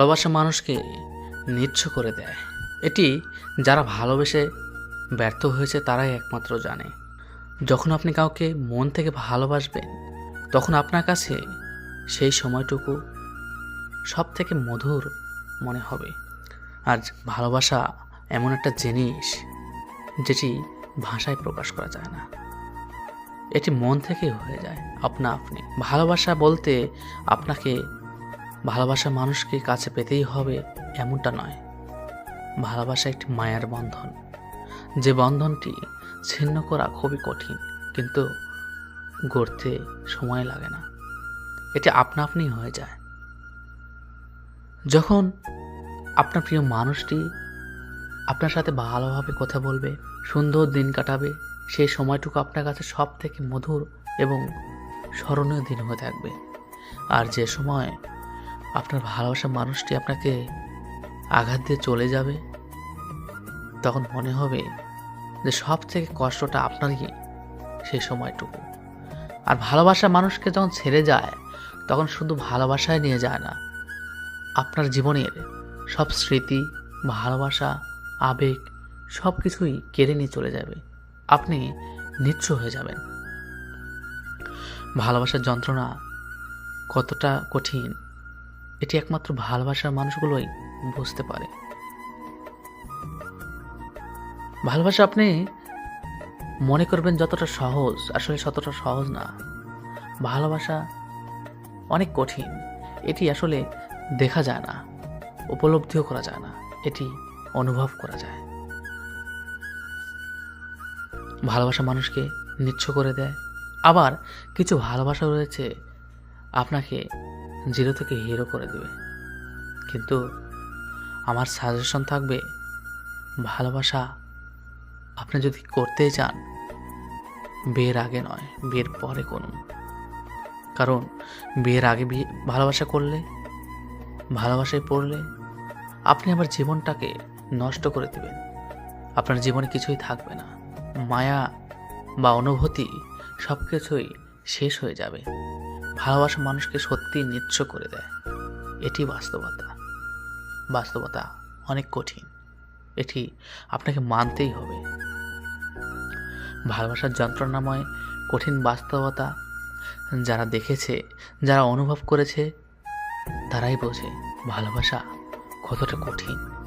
ভালোবাসা মানুষকে নিচ্ছ করে দেয়। এটি যারা ভালোবেসে ব্যর্থ হয়েছে তারাই একমাত্র জানে। যখন আপনি কাউকে মন থেকে ভালোবাসবেন, তখন আপনার কাছে সেই সময়টুকু সব থেকে মধুর মনে হবে। আর ভালোবাসা এমন একটা জিনিস যেটি ভাষায় প্রকাশ করা যায় না। এটি মন থেকেই হয়ে যায়। আপনা আপনি। ভালোবাসা বলতে আপনাকে ভালোবাসা মানুষকে কাছে পেতেই হবে এমনটা নয়। ভালোবাসা একটি মায়ার বন্ধন। যে বন্ধনটি ছিন্ন করা খুবই কঠিন, কিন্তু গড়তে সময় লাগে না। এটি আপনা আপনি হয়ে যায়। যখন আপনার প্রিয় মানুষটি আপনার সাথে ভালোভাবে কথা বলবে, সুন্দর দিন কাটাবে, সেই সময়টুকু আপনার কাছে সব থেকে মধুর এবং স্মরণীয় দিন হয়ে থাকবে। আর যে সময় আপনার ভালোবাসা মানুষটি আপনাকে আঘাত দিয়ে চলে যাবে, তখন মনে হবে যে সব থেকে কষ্টটা আপনারই সেই সময়টুকু। আর ভালোবাসা মানুষকে যখন ছেড়ে যায়, তখন শুধু ভালোবাসায় নিয়ে যায় না, আপনার জীবনের সব স্মৃতি, ভালোবাসা, আবেগ সব কিছুই কেড়ে নিয়ে চলে যাবে। আপনি নিচ্ছ হয়ে যাবেন। ভালোবাসার যন্ত্রণা কতটা কঠিন এটি একমাত্র ভালোবাসার মানুষগুলোই বুঝতে পারে। ভালোবাসা আপনি মনে করবেন যতটা সহজ, আসলে ততটা সহজ না। ভালোবাসা অনেক কঠিন, এটি আসলে দেখা যায় না, উপলব্ধিও করা যায় না, এটি অনুভব করা যায়। ভালোবাসা মানুষকে নিচ্ছ করে দেয়। আবার কিছু ভালোবাসা রয়েছে আপনাকে জিরো থেকে হিরো করে দেবে। কিন্তু আমার সাজেশন থাকবে, ভালোবাসা আপনি যদি করতে চান, বিয়ের আগে নয়, বিয়ের পরে করুন। কারণ বিয়ের আগে বিয়ে, ভালোবাসা করলে, ভালোবাসায় পড়লে আপনি আবার জীবনটাকে নষ্ট করে দেবেন। আপনার জীবনে কিছুই থাকবে না। মায়া বা অনুভূতি সব কিছুই শেষ হয়ে যাবে। ভালোবাসা মানুষকে সত্যি নিচ্ছ করে দেয়। এটি বাস্তবতা। বাস্তবতা অনেক কঠিন। এটি আপনাকে মানতেই হবে। ভালোবাসার যন্ত্রণাময়, কঠিন বাস্তবতা যারা দেখেছে, যারা অনুভব করেছে, তারাই বোঝে ভালোবাসা কতটা কঠিন।